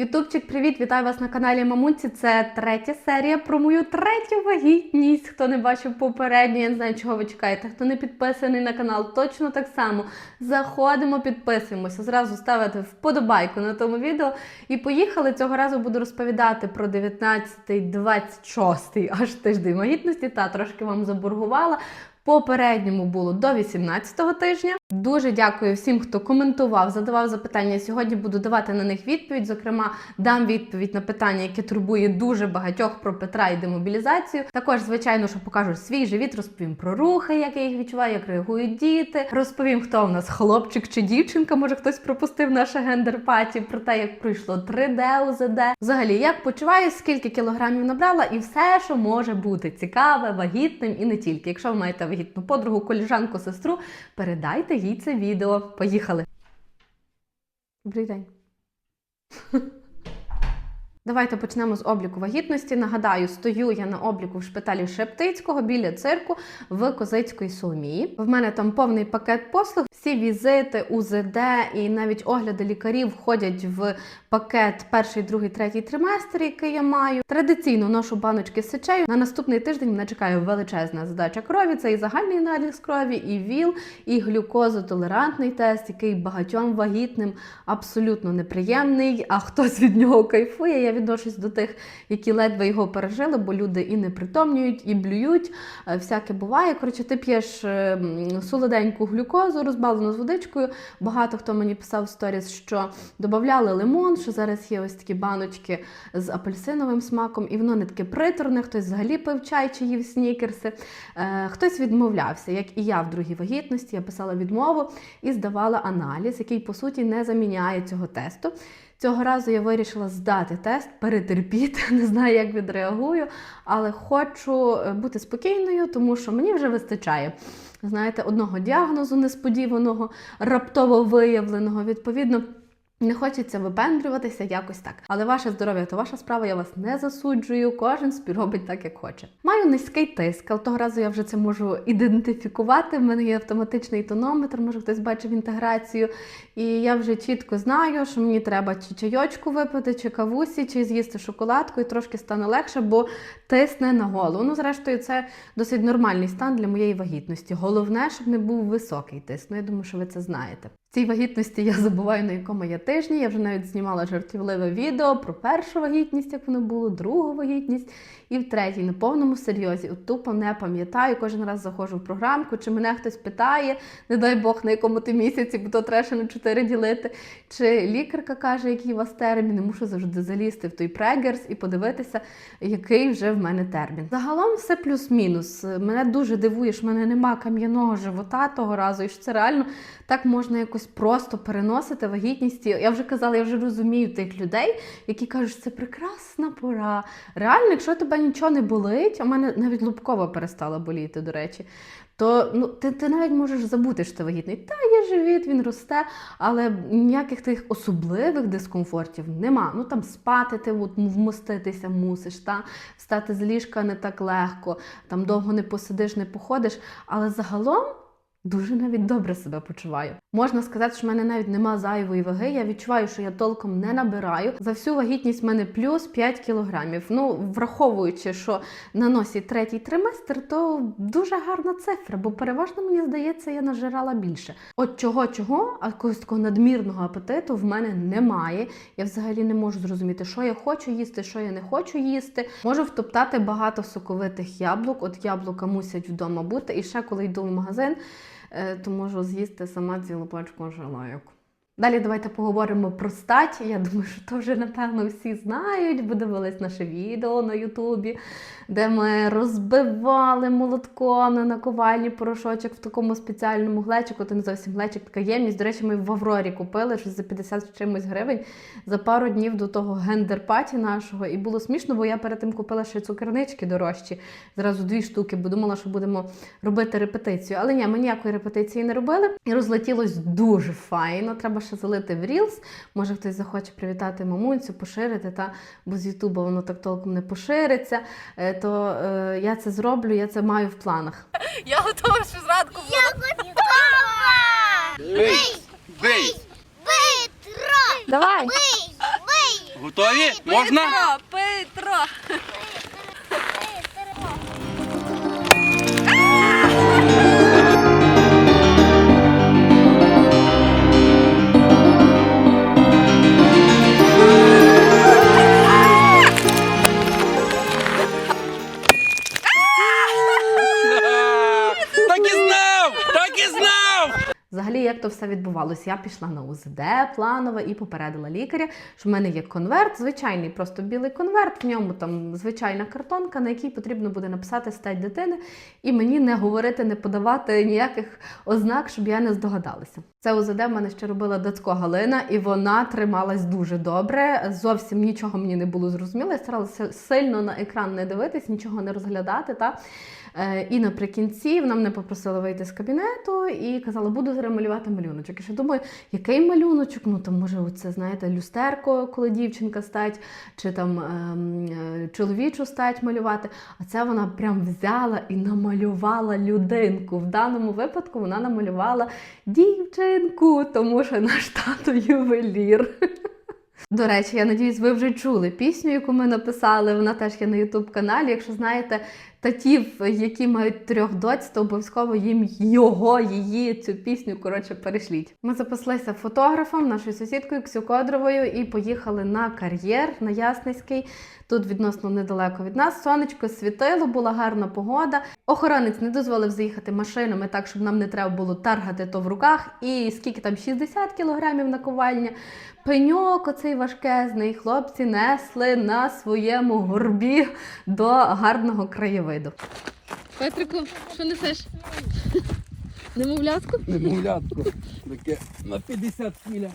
Ютубчик, привіт! Вітаю вас на каналі Мамунці. Це третя серія про мою третю вагітність. Хто не бачив попередню, я не знаю, чого ви чекаєте. Хто не підписаний на канал, точно так само. Заходимо, підписуємося. Зразу ставите вподобайку на тому відео. І поїхали. Цього разу буду розповідати про 19-26 аж тиждень вагітності. Та трошки вам заборгувала. Попередньому було до 18-го тижня. Дуже дякую всім, хто коментував, задавав запитання. Сьогодні буду давати на них відповідь. Зокрема, дам відповідь на питання, яке турбує дуже багатьох про Петра і демобілізацію. Також, звичайно, що покажу свій живіт, розповім про рухи, як я їх відчуваю, як реагують діти. Розповім, хто в нас хлопчик чи дівчинка. Може, хтось пропустив наше гендер-паті, про те, як пройшло 3D УЗД. Взагалі, як почуваюсь, скільки кілограмів набрала, і все, що може бути цікаве, вагітним і не тільки. Якщо ви маєте вагітну подругу, коліжанку, сестру, передайте їй це відео. Поїхали. Добрий день. Давайте почнемо з обліку вагітності. Нагадаю, стою я на обліку в шпиталі Шептицького біля цирку в Козицької Соломії. В мене там повний пакет послуг. Всі візити, УЗД і навіть огляди лікарів входять в пакет перший, другий, третій триместр, який я маю. Традиційно ношу баночки з сечею. На наступний тиждень мене чекає величезна здача крові. Це і загальний аналіз крові, і ВІЛ, і глюкозотолерантний тест, який багатьом вагітним абсолютно неприємний. А хтось від нього кайфує. Я відношусь до тих, які ледве його пережили, бо люди і не притомнюють, і блюють. Е, Всяке буває. Коротше, ти п'єш е, солоденьку глюкозу, розбавлену з водичкою. Багато хто мені писав в сторіс, що додавали лимон, що зараз є ось такі баночки з апельсиновим смаком, і воно не таке приторне. Хтось взагалі пив чай чи їв снікерси. Е, хтось відмовлявся, як і я в другій вагітності. Я писала відмову і здавала аналіз, який по суті не заміняє цього тесту. Цього разу я вирішила здати тест, перетерпіти, не знаю, як відреагую, але хочу е, бути спокійною, тому що мені вже вистачає. Знаєте, одного діагнозу несподіваного, раптово виявленого. Відповідно, не хочеться випендрюватися якось так. Але ваше здоров'я то ваша справа, я вас не засуджую. Кожен собі робить так, як хоче. Маю низький тиск, але того разу я вже це можу ідентифікувати. В мене є автоматичний тонометр, може хтось бачив інтеграцію. І я вже чітко знаю, що мені треба чи чайочку випити, чи кавусі, чи з'їсти шоколадку, і трошки стане легше, бо тисне на голову. Ну, зрештою, це досить нормальний стан для моєї вагітності. Головне, щоб не був високий тиск. Ну, я думаю, що ви це знаєте. Цій вагітності я забуваю, на якому я тижні. Я вже навіть знімала жартівливе відео про першу вагітність, як воно було, другу вагітність і в третій, на повному серйозі. От тупо не пам'ятаю. Кожен раз заходжу в програмку, чи мене хтось питає, не дай Бог, на якому ти місяці, бо то треба ще на чотири ділити. Чи лікарка каже, який у вас термін, і мушу завжди залізти в той прегерс і подивитися, який вже в мене термін. Загалом все плюс-мінус. Мене дуже дивує, що в мене нема кам'яного живота того разу, і що це реально так можна якось просто переносити вагітність. Я вже казала, я вже розумію тих людей, які кажуть, що це прекрасна пора. Реально, якщо тебе нічого не болить, в мене навіть лобкова перестала боліти, до речі. То ну, ти, ти навіть можеш забути, що ти вагітний. Та є живіт, він росте, але ніяких тих особливих дискомфортів нема. Ну там спати ти от, вмоститися мусиш, та встати з ліжка не так легко, там довго не посидиш, не походиш. Але загалом Дуже навіть добре себе почуваю. Можна сказати, що в мене навіть нема зайвої ваги. Я відчуваю, що я толком не набираю. За всю вагітність в мене плюс 5 кілограмів. Ну, враховуючи, що на носі третій триместр, то дуже гарна цифра, бо переважно мені здається, я нажирала більше. От чого, чого, а якогось такого надмірного апетиту в мене немає. Я взагалі не можу зрозуміти, що я хочу їсти, що я не хочу їсти. Можу втоптати багато соковитих яблук. От яблука мусять вдома бути. І ще коли йду в магазин то можу з'їсти сама цілу пачку желайок. Далі давайте поговоримо про стать. Я думаю, що то вже напевно всі знають, бо дивились наше відео на Ютубі, де ми розбивали молотком на наковальні порошочок в такому спеціальному глечику. Це не зовсім глечик, така ємність. До речі, ми в Аврорі купили щось за 50 з чимось гривень за пару днів до того гендер-паті нашого. І було смішно, бо я перед тим купила ще цукернички дорожчі, зразу дві штуки, бо думала, що будемо робити репетицію. Але ні, ми ніякої репетиції не робили. І розлетілось дуже файно. Треба ще залити в Reels. Може хтось захоче привітати мамунцю, поширити, та бо з Ютуба воно так толком не пошириться. Е, То е, я це зроблю, я це маю в планах. Я готова що зранку була. Бий! Бий! Давай! Готові? Можна? Петро, Петро. Відбувалося? Я пішла на УЗД планове і попередила лікаря, що в мене є конверт, звичайний, просто білий конверт. В ньому там звичайна картонка, на якій потрібно буде написати стать дитини, і мені не говорити, не подавати ніяких ознак, щоб я не здогадалася. Це УЗД в мене ще робила Дацько Галина, і вона трималась дуже добре. Зовсім нічого мені не було зрозуміло. Я старалася сильно на екран не дивитись, нічого не розглядати. Та? Е, І наприкінці вона мене попросила вийти з кабінету і казала, буду зараз малювати малюночок. І ще думаю, який малюночок? Ну там може, оце, знаєте, люстерко, коли дівчинка стать, чи там ем, е, чоловічу стать малювати. А це вона прям взяла і намалювала людинку. В даному випадку вона намалювала дівчинку, тому що наш тато ювелір. До речі, я надіюсь, ви вже чули пісню, яку ми написали. Вона теж є на Ютуб каналі. Якщо знаєте татів, які мають трьох доць, то обов'язково їм його, її цю пісню коротше перешліть. Ми запаслися фотографом, нашою сусідкою Ксю Кодровою, і поїхали на кар'єр на Ясницький. Тут відносно недалеко від нас. Сонечко світило, була гарна погода. Охоронець не дозволив заїхати машинами так, щоб нам не треба було таргати то в руках. І скільки там 60 кілограмів наковальня. Пеньок оцей важкезний, хлопці несли на своєму горбі до гарного краєвиду. Петрику, що несеш? Немовлятку? Немовлятку. Таке на 50 хвиля.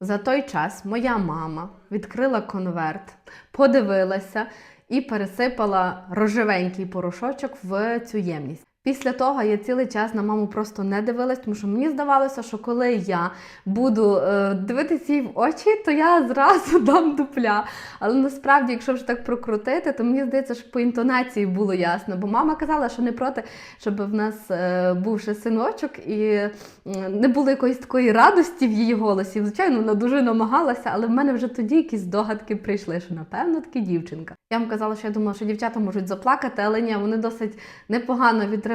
За той час моя мама відкрила конверт, подивилася і пересипала рожевенький порошочок в цю ємність. Після того я цілий час на маму просто не дивилась, тому що мені здавалося, що коли я буду е, дивитися їй в очі, то я зразу дам дупля. Але насправді, якщо вже так прокрутити, то мені здається, що по інтонації було ясно. Бо мама казала, що не проти, щоб в нас е, був ще синочок, і не було якоїсь такої радості в її голосі. Звичайно, вона дуже намагалася, але в мене вже тоді якісь здогадки прийшли, що напевно таки дівчинка. Я вам казала, що я думала, що дівчата можуть заплакати, але ні, вони досить непогано відреагували.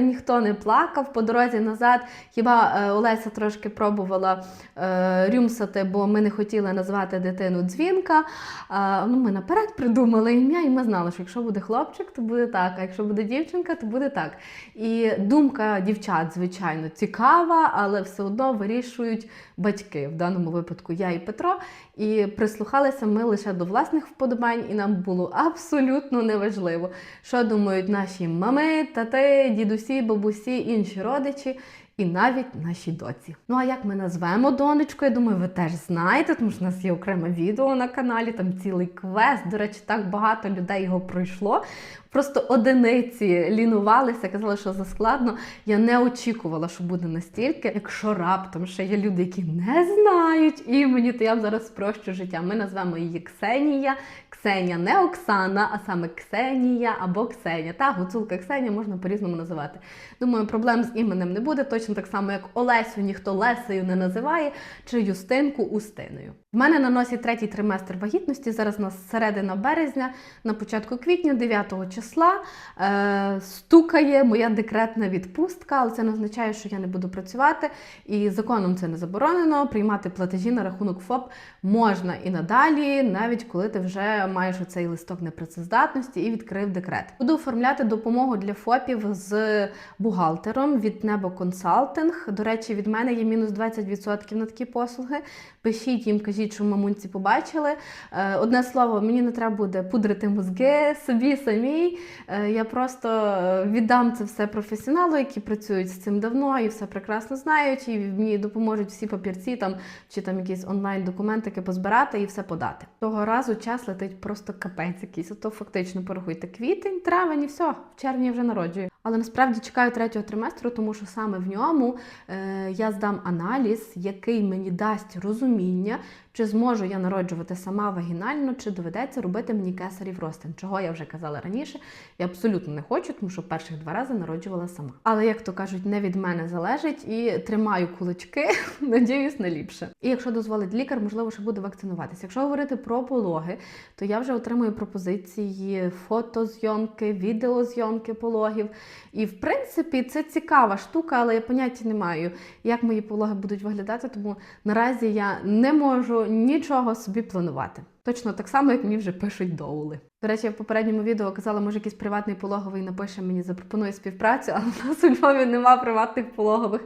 Ніхто не плакав по дорозі назад. Хіба е, Олеся трошки пробувала е, рюмсати, бо ми не хотіли назвати дитину дзвінка. А, ну, ми наперед придумали ім'я, і ми знали, що якщо буде хлопчик, то буде так, а якщо буде дівчинка, то буде так. І думка дівчат, звичайно, цікава, але все одно вирішують батьки. В даному випадку я і Петро. І прислухалися ми лише до власних вподобань, і нам було абсолютно неважливо, що думають наші мами, тати, дідусі, бабусі, інші родичі. І навіть наші доці. Ну а як ми назвемо донечку? Я думаю, ви теж знаєте, тому що в нас є окреме відео на каналі, там цілий квест. До речі, так багато людей його пройшло. Просто одиниці лінувалися, казали, що заскладно. Я не очікувала, що буде настільки. Якщо раптом ще є люди, які не знають імені, то я зараз спрощу життя. Ми назвемо її Ксенія. Ксенія не Оксана, а саме Ксенія або Ксеня. Та гуцулка Ксенія можна по-різному називати. Думаю, проблем з іменем не буде, точно так само, як Олесю ніхто Лесею не називає, чи Юстинку Устиною. В мене на носі третій триместр вагітності. Зараз у нас середина березня, на початку квітня, 9 числа. Е, стукає моя декретна відпустка, але це не означає, що я не буду працювати. І законом це не заборонено. Приймати платежі на рахунок ФОП можна і надалі, навіть коли ти вже маєш оцей листок непрацездатності і відкрив декрет. Буду оформляти допомогу для ФОПів з бухгалтером від Небо Консалтинг. До речі, від мене є мінус 20% на такі послуги. Пишіть їм, кажіть, що мамунці побачили. Е, Одне слово, мені не треба буде пудрити мозги собі самій. Е, Я просто е, віддам це все професіоналу, які працюють з цим давно і все прекрасно знають. І мені допоможуть всі папірці там чи там якісь онлайн документики позбирати і все подати. Того разу час летить просто капець якийсь. Ото фактично порахуйте квітень, травень і все. В червні вже народжую. Але насправді чекаю третього триместру, тому що саме в ньому е, я здам аналіз, який мені дасть розуміння, чи зможу я народжувати сама вагінально, чи доведеться робити мені кесарів розтин. Чого я вже казала раніше, я абсолютно не хочу, тому що перших два рази народжувала сама. Але як то кажуть, не від мене залежить і тримаю кулачки, надіюсь на ліпше. І якщо дозволить лікар, можливо, ще буду вакцинуватися. Якщо говорити про пологи, то я вже отримую пропозиції фотозйомки, відеозйомки пологів. І в принципі це цікава штука, але я поняття не маю, як мої пологи будуть виглядати, тому наразі я не можу нічого собі планувати. Точно так само, як мені вже пишуть доули. До речі, я в попередньому відео казала, може якийсь приватний пологовий напише мені, запропонує співпрацю, але в нас у Львові нема приватних пологових.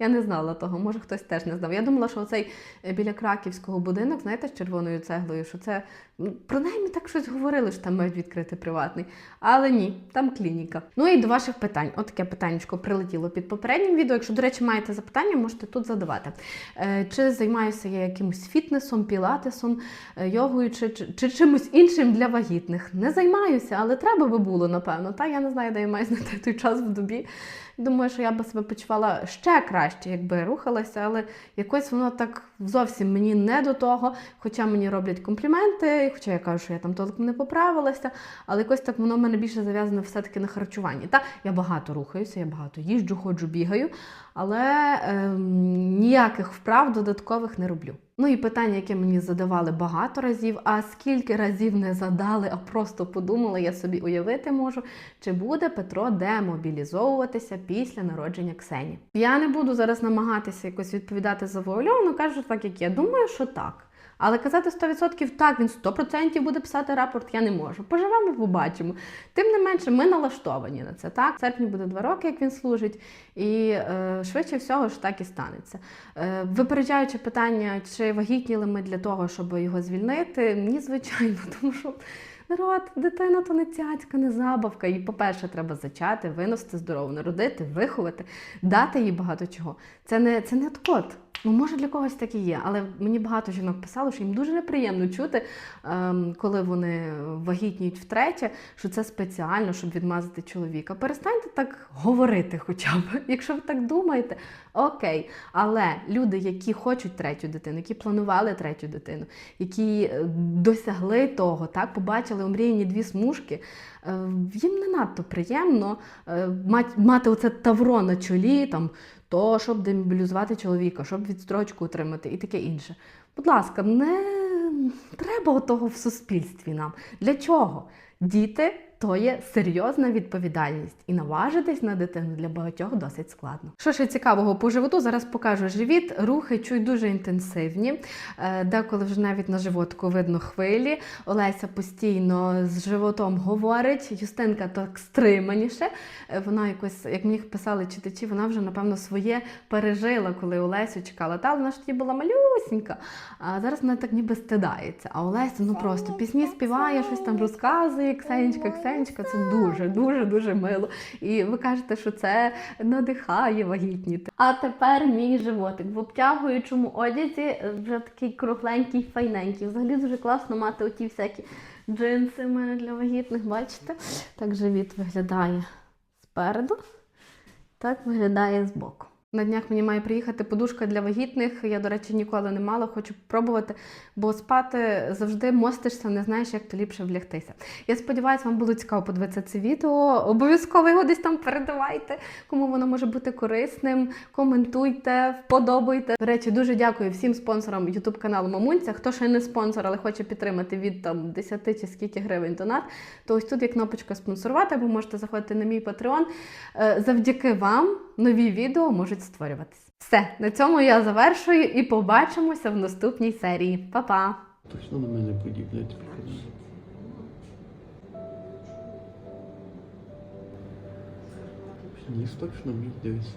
Я не знала того, може хтось теж не знав. Я думала, що оцей е, біля краківського будинок, знаєте, з червоною цеглою, що це м, принаймні так щось говорили, що там мають відкрити приватний. Але ні, там клініка. Ну і до ваших питань. От таке питаннячко прилетіло під попереднім відео. Якщо, до речі, маєте запитання, можете тут задавати. Е, Чи займаюся я якимось фітнесом, пілатесом, е, йогою чи, чи, чи чимось іншим для вагітних? Не займаюся, але треба би було, напевно. Та я не знаю, де я маю знайти той час в добі. Думаю, що я би себе почувала ще краще, якби рухалася, але якось воно так зовсім мені не до того. Хоча мені роблять компліменти, хоча я кажу, що я там толком не поправилася, але якось так воно в мене більше зав'язане все-таки на харчуванні. Та я багато рухаюся, я багато їжджу, ходжу, бігаю, але ем, ніяких вправ додаткових не роблю. Ну і питання, яке мені задавали багато разів, а скільки разів не задали, а просто подумали, я собі уявити можу, чи буде Петро демобілізовуватися після народження Ксені. Я не буду зараз намагатися якось відповідати завуальовано, кажу так, як я Думаю, що так. Але казати 100% так, він 100% буде писати рапорт, я не можу. Поживемо, побачимо. Тим не менше, ми налаштовані на це. Так, серпні буде два роки, як він служить, і е, швидше всього ж так і станеться. Е, випереджаючи питання, чи вагітніли ми для того, щоб його звільнити, ні, звичайно, тому що. Народ, дитина то не цяцька, не забавка. Їй, по-перше, треба зачати, виносити здорово, народити, виховати, дати їй багато чого. Це не, це не от. Ну, може, для когось так і є, але мені багато жінок писало, що їм дуже неприємно чути, ем, коли вони вагітніють втретє, що це спеціально, щоб відмазати чоловіка. Перестаньте так говорити, хоча б. Якщо ви так думаєте, окей. Але люди, які хочуть третю дитину, які планували третю дитину, які е, досягли того, так, побачили омріяні дві смужки, їм не надто приємно е, мати оце тавро на чолі, там, то, щоб демобілізувати чоловіка, щоб відстрочку отримати і таке інше. Будь ласка, не треба того в суспільстві нам. Для чого? Діти то є серйозна відповідальність, і наважитись на дитину для багатьох досить складно. Що ще цікавого по животу, зараз покажу живіт. Рухи чуть дуже інтенсивні. Е, Деколи вже навіть на животку видно хвилі. Олеся постійно з животом говорить. Юстинка так стриманіше. Е, Вона якось, як мені писали читачі, вона вже напевно своє пережила, коли Олесю чекала. Та вона ж тоді була малюсінька. А зараз вона так ніби стидається. А Олеся ну просто пісні співає, щось там розказує. Ксенечка, Ксенечка, це дуже, дуже, дуже мило. І ви кажете, що це надихає вагітніти. А тепер мій животик в обтягуючому одязі вже такий кругленький, файненький. Взагалі дуже класно мати оті всякі джинси в мене для вагітних. Бачите? Так живіт виглядає спереду, так виглядає збоку. На днях мені має приїхати подушка для вагітних. Я, до речі, ніколи не мала, хочу пробувати, бо спати завжди мостишся, не знаєш, як то ліпше влягтися. Я сподіваюся, вам було цікаво подивитися це відео. Обов'язково його десь там передавайте, кому воно може бути корисним. Коментуйте, вподобайте. До речі, дуже дякую всім спонсорам YouTube каналу Мамунця. Хто ще не спонсор, але хоче підтримати від там 10 чи скільки гривень донат, то ось тут є кнопочка спонсорувати, або можете заходити на мій Patreon. Е, Завдяки вам нові відео можуть створюватись. Все, на цьому я завершую і побачимося в наступній серії. Па-па! Точно на мене казали? Ніс точно мій дивись.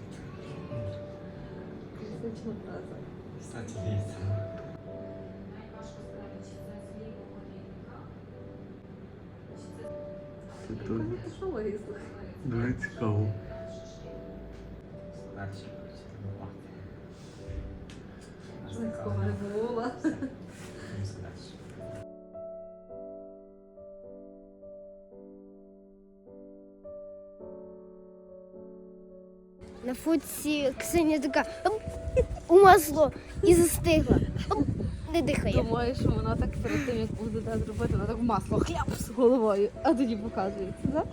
Кстати, дивіться. Це дуже, дуже цікаво. Дальше була. Дальше. На футці Ксенія така «Оп, у масло і застигла. Не дихає. Думаю, що вона так перед тим, як буде зробити, вона так масло хляп з головою, а тоді показується, так?